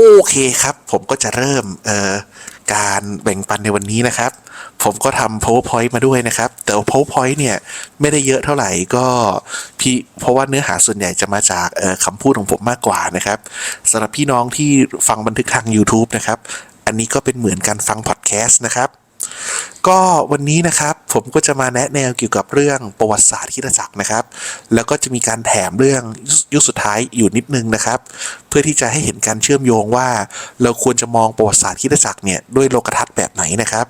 โอเคครับ ผมก็จะเริ่มเอ่อการแบ่งปันในวันนี้นะครับ ผมก็ทำ powerpoint มาด้วยนะครับ แต่ powerpoint เนี่ย ไม่ได้เยอะเท่าไหร่ก็พี่เพราะว่าเนื้อหาส่วนใหญ่จะมาจากคำพูดของผมมากกว่านะครับสำหรับพี่น้องที่ฟังบันทึกทาง YouTube นะครับ อันนี้ก็เป็นเหมือนการฟังพอดแคสต์นะครับ ก็วันนี้นะครับผมก็จะมาแนะแนวเกี่ยวกับเรื่องประวัติศาสตร์คิดจักรนะครับ แล้วก็จะมีการแถมเรื่องยุคสุดท้ายอยู่นิดนึงนะครับ เพื่อที่จะให้เห็นการเชื่อมโยงว่า เราควรจะมองประวัติศาสตร์คิดจักรเนี่ยด้วยโลกทัศน์แบบไหนนะครับ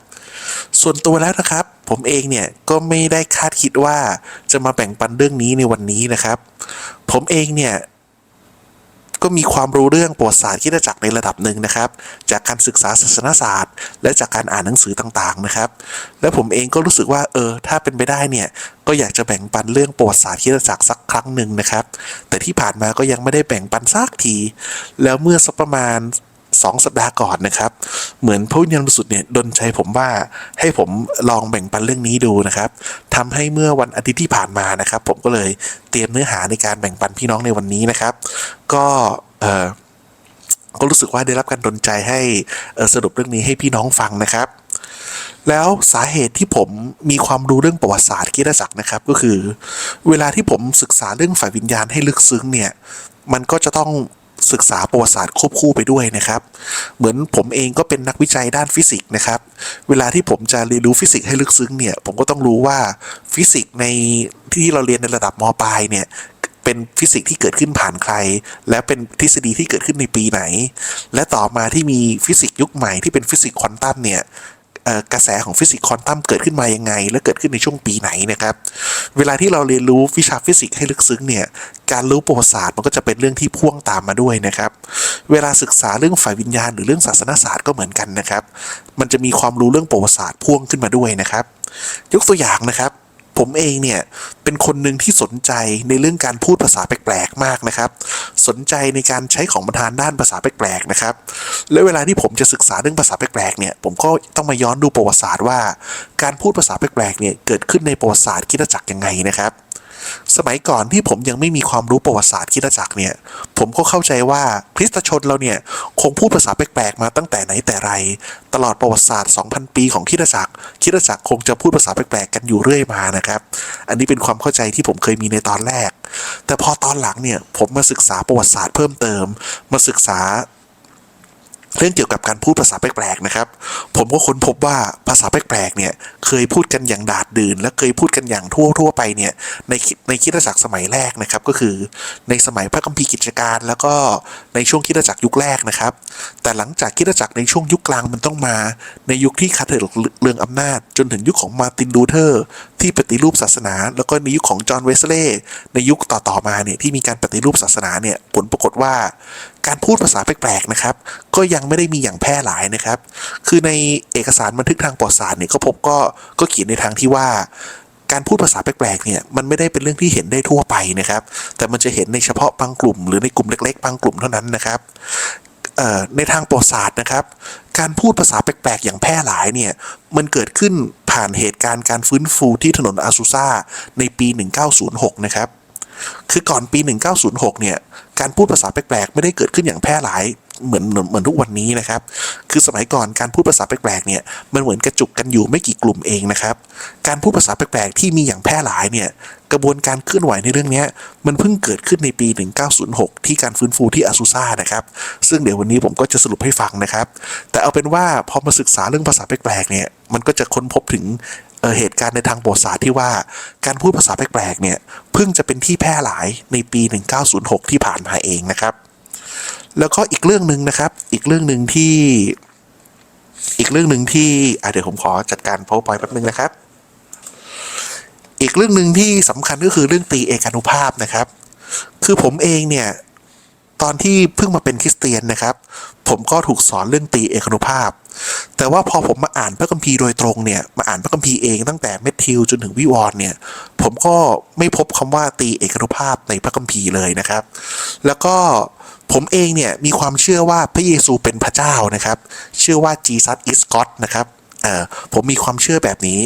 ส่วนตัวแล้วนะครับ ผมเองเนี่ยก็ไม่ได้คาดคิดว่าจะมาแบ่งปันเรื่องนี้ในวันนี้นะครับ ผมเองเนี่ย ก็มีความรู้เรื่องประวัติศาสตร์คริดจักรในระดับหนึ่งนะครับ จากการศึกษาศาสนศาสตร์ และจากการอ่านหนังสือต่างๆนะครับ และผมเองก็รู้สึกว่าเออถ้าเป็นไปได้เนี่ยก็อยากจะแบ่งปันเรื่องประวัติศาสตร์คริดจักรสักครั้งหนึ่งนะครับ แต่ที่ผ่านมาก็ยังไม่ได้แบ่งปันสักที แล้วเมื่อสักประมาณ สองสัปดาห์ก่อนนะครับ เหมือนพระวิญญาณบริสุทธิ์เนี่ยดลใจผมว่าให้ผมลองแบ่งปันเรื่องนี้ดูนะครับทำให้เมื่อวันอาทิตย์ที่ผ่านมานะครับ ผมก็เลยเตรียมเนื้อหาในการแบ่งปันพี่น้องในวันนี้นะครับ ก็เออก็รู้สึกว่าได้รับการดลใจให้สรุปเรื่องนี้ให้พี่น้องฟังนะครับ แล้วสาเหตุที่ผมมีความรู้เรื่องประวัติศาสตร์คิดจักรนะครับ ก็คือ เวลาที่ผมศึกษาเรื่องฝ่ายวิญญาณให้ลึกซึ้งเนี่ย มันก็จะต้อง ศึกษาประวัติศาสตร์ควบคู่ไปด้วยนะครับ เหมือนผมเองก็เป็นนักวิจัยด้านฟิสิกส์นะครับ เวลาที่ผมจะเรียนรู้ฟิสิกส์ให้ลึกซึ้งเนี่ย ผมก็ต้องรู้ว่าฟิสิกส์ในที่เราเรียนในระดับมปลายเนี่ยเป็นฟิสิกส์ที่เกิดขึ้นผ่านใคร และเป็นทฤษฎีที่เกิดขึ้นในปีไหน และต่อมาที่มีฟิสิกส์ยุคใหม่ที่เป็นฟิสิกส์ควอนตัมเนี่ย กระแสของฟิสิกส์ควอนตัมเกิดขึ้นมายังไง และเกิดขึ้นในช่วงปีไหนนะครับ เวลาที่เราเรียนรู้วิชาฟิสิกส์ให้ลึกซึ้งเนี่ย การรู้ประวัติศาสตร์มันก็จะเป็นเรื่องที่พ่วงตามมาด้วยนะครับ เวลาศึกษาเรื่องฝ่ายวิญญาณหรือเรื่องศาสนศาสตร์ก็เหมือนกันนะครับ มันจะมีความรู้เรื่องประวัติศาสตร์พ่วงขึ้นมาด้วยนะครับ ยกตัวอย่างนะครับ ผมเองเนี่ยเป็นคนหนึ่งที่สนใจในเรื่องการพูดภาษาแปลกๆมากนะครับ สนใจในการใช้ของประธานด้านภาษาแปลกๆนะครับ และเวลาที่ผมจะศึกษาเรื่องภาษาแปลกๆเนี่ยผมก็ต้องมาย้อนดูประวัติศาสตร์ว่า การพูดภาษาแปลกๆเนี่ยเกิดขึ้นในประวัติศาสตร์คิดจักรยังไงนะครับ สมัยก่อนที่ผมยังไม่มีความรู้ประวัติศาสตร์คริดจักรเนี่ย ผมก็เข้าใจว่าคริสตชนเราเนี่ย คงพูดภาษาแปลกๆมาตั้งแต่ไหนแต่ไร ตลอดประวัติศาสตร์ 2,000 ปีของคริดจักรคริดจักรคงจะพูดภาษาแปลกๆกันอยู่เรื่อยมานะครับ อันนี้เป็นความเข้าใจที่ผมเคยมีในตอนแรก แต่พอตอนหลังเนี่ยผมมาศึกษาประวัติศาสตร์เพิ่มเติม มาศึกษา เรื่องเกี่ยวกับการพูดภาษาแปลกๆนะครับ ผมก็ค้นพบว่าภาษาแปลกๆเนี่ยเคยพูดกันอย่างดาดดื่น และเคยพูดกันอย่างทั่วทั่วๆไปเนี่ยในในคิดจักรสมัยแรกนะครับก็คือในสมัยพระคัมภีร์กิจการ แล้วก็ในช่วงคิดจักรยุคแรกนะครับ แต่หลังจากคิดจักรในช่วงยุคกลางมันต้องมา ในยุคที่คาเทลเรืองอำนาจ จนถึงยุคของมาร์ตินลูเทอร์ที่ปฏิรูปศาสนา แล้วก็ในยุคของจอห์นเวสเลย์ในยุคต่อๆมาเนี่ยที่มีการปฏิรูปศาสนาเนี่ยผลปรากฏว่า การพูดภาษาแปลกๆนะครับ ก็ยังไม่ได้มีอย่างแพร่หลายนะครับ คือในเอกสารบันทึกทางประวัติศาสตร์เนี่ยก็พบก็ก็เขียนในทางที่ว่าการพูดภาษาแปลกๆ เนี่ย มันไม่ได้เป็นเรื่องที่เห็นได้ทั่วไปนะครับ แต่มันจะเห็นในเฉพาะบางกลุ่ม หรือในกลุ่มเล็ก ๆ บางกลุ่มเท่านั้นนะครับ ในทางประวัติศาสตร์นะครับ การพูดภาษาแปลกๆ อย่างแพร่หลายเนี่ย มันเกิดขึ้น ผ่านเหตุการณ์การฟื้นฟูที่ถนนอาซูซาในปี 1906 นะครับ คือก่อนปี 1906 เนี่ย การพูดภาษาแปลกๆ ไม่ได้เกิดขึ้นอย่างแพร่หลาย เหมือนเหมือนทุกวันนี้นะครับ คือสมัยก่อนการพูดภาษาแปลกๆเนี่ยมันเหมือนกระจุกกันอยู่ไม่กี่กลุ่มเองนะครับ การพูดภาษาแปลกๆที่มีอย่างแพร่หลายเนี่ยกระบวนการเคลื่อนไหวในเรื่องนี้มันเพิ่งเกิดขึ้นในปี 1906 ที่การฟื้นฟูที่อาซูซ่านะครับ ซึ่งเดี๋ยววันนี้ผมก็จะสรุปให้ฟังนะครับ แต่เอาเป็นว่าพอมาศึกษาเรื่องภาษาแปลกๆเนี่ยมันก็จะค้นพบถึงเเหตุการณ์ในทางประวัติศาสตร์ที่ว่าการพูดภาษาแปลกๆเนี่ยเพิ่งจะเป็นที่แพร่หลายในปี 1906 ที่ผ่านมาเองนะครับ แล้วก็อีกเรื่องหนึ่งนะครับ อีกเรื่องหนึ่งที่ อีกเรื่องหนึ่งที่อะเดี๋ยวผมขอจัดการ powerpoint แป๊บนึงนะครับ อีกเรื่องหนึ่งที่สำคัญก็คือเรื่องตีเอกานุภาพนะครับ คือผมเองเนี่ย ตอนที่เพิ่งมาเป็นคริสเตียนนะครับ ผมก็ถูกสอนเรื่องตีเอกานุภาพ แต่ว่าพอผมมาอ่านพระคัมภีร์โดยตรงเนี่ย มาอ่านพระคัมภีร์เองตั้งแต่เมทธิวจนถึงวิวรณ์เนี่ย ผมก็ไม่พบคำว่าตีเอกานุภาพในพระคัมภีร์เลยนะครับ แล้วก็ ผมเองเนี่ยมีความเชื่อว่าพระเยซูเป็นพระเจ้านะครับ เชื่อว่า Jesus is God นะครับเอ่อผมมีความเชื่อแบบนี้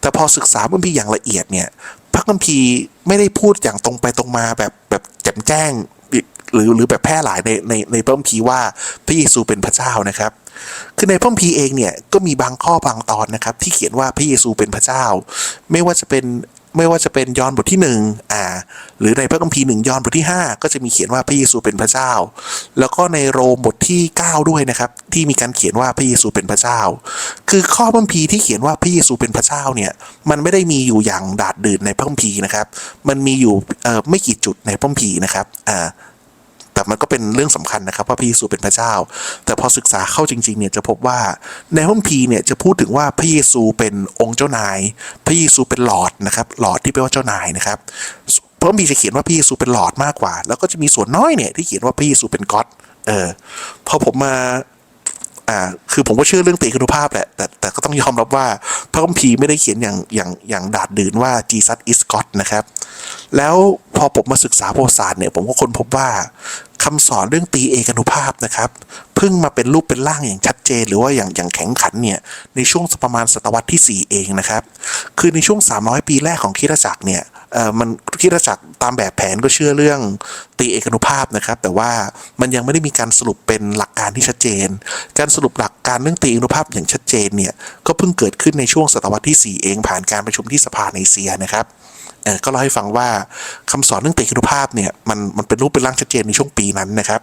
แต่พอศึกษาพระคัมภีร์อย่างละเอียดเนี่ยพระคัมภีร์ไม่ได้พูดอย่างตรงไปตรงมาแบบแบบแจ่มแจ้งหรือหรือแบบแพร่หลายในในในพระคัมภีร์ว่าพระเยซูเป็นพระเจ้านะครับ คือในพระคัมภีร์เองเนี่ยก็มีบางข้อบางตอนนะครับ ที่เขียนว่าพระเยซูเป็นพระเจ้า ไม่ว่าจะเป็น ไม่ว่าจะเป็นยอห์นบทที่หนึ่งอ่าหรือในพระคัมภีร์หนึ่งยอห์นบทที่ห้าก็จะมีเขียนว่าพระเยซูเป็นพระเจ้า แล้วก็ในโรมบทที่เก้าด้วยนะครับ ที่มีการเขียนว่าพระเยซูเป็นพระเจ้า คือข้อพระคัมภีร์ที่เขียนว่าพระเยซูเป็นพระเจ้าเนี่ยมันไม่ได้มีอยู่อย่างดาดดื่นในพระคัมภีร์นะครับ มันมีอยู่เอ่อไม่กี่จุดในพระคัมภีร์นะครับอ่า แต่มันก็เป็นเรื่องสำคัญนะครับว่าพระเยซูเป็นพระเจ้า แต่พอศึกษาเข้าจริงๆเนี่ยจะพบว่าในพระคัมภีร์เนี่ยจะพูดถึงว่าพระเยซูเป็นองค์เจ้านาย พระเยซูเป็นหลอดนะครับหลอดที่แปลว่าเจ้านายนะครับพระคัมภีร์จะเขียนว่าพระเยซูเป็นหลอดมากกว่า แล้วก็จะมีส่วนน้อยเนี่ยที่เขียนว่าพระเยซูเป็นก็อดเออพอผมมาอ่าคือผมก็เชื่อเรื่องตีคุณภาพแหละแต่แต่ก็ต้องยอมรับว่าพระคัมภีร์ไม่ได้เขียนอย่างอย่างอย่างดาดดืนว่า Jesus is God นะครับ แล้วพอผมมาศึกษาประวัติศาสตร์เนี่ยผมก็ค้นพบว่าคำสอนเรื่องตีเอกนุภาพนะครับเพิ่งมาเป็นรูปเป็นร่างอย่างชัดเจน หรือว่าอย่างอย่างแข็งขันเนี่ยในช่วงประมาณศตวรรษที่ 4 เองนะครับ คือในช่วง 300 ปีแรกของคริสตจักรเนี่ยเออมันคริสตจักรตามแบบแผนก็เชื่อเรื่องตีเอกนุภาพนะครับ แต่ว่ามันยังไม่ได้มีการสรุปเป็นหลักการที่ชัดเจน การสรุปหลักการเรื่องตีเอกนุภาพอย่างชัดเจนเนี่ยก็เพิ่งเกิดขึ้นในช่วงศตวรรษที่ 4 เองผ่านการประชุมที่สภาในเซียนะครับ ก็เล่าให้ฟังว่าคำสอนเรื่องเตะคุณภาพเนี่ยมันมันเป็นรูปเป็นร่างชัดเจนในช่วงปีนั้นนะครับ